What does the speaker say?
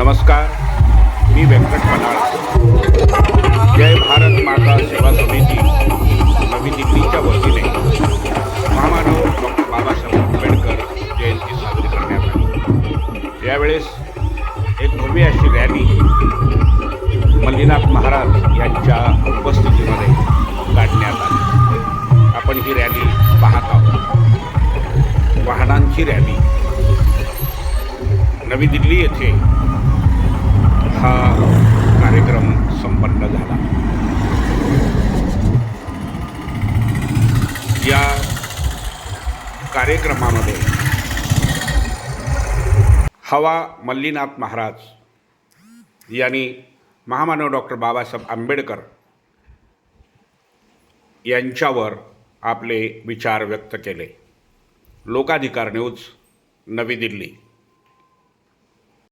नमस्कार मी व्यंकट पनाळ जय भारत माता सेवा समिती नवी दिल्लीच्या वतीने. महामानव डॉक्टर बाबासाहेब आंबेडकर जयंती साजरी करण्यात आली. यावेळेस एक भव्य अशी रॅली मल्लीनाथ महाराज यांच्या उपस्थितीमध्ये काढण्यात आली. आपण ही रॅली पाहत आहोत. वाहनांची रॅली नवी दिल्ली येथे संपन्न झाला. या कार्यक्रमामध्ये हवा मल्लीनाथ महाराज यांनी महामानव डॉक्टर बाबासाहेब आंबेडकर यांच्यावर आपले विचार व्यक्त केले. लोकाधिकार न्यूज नवी दिल्ली.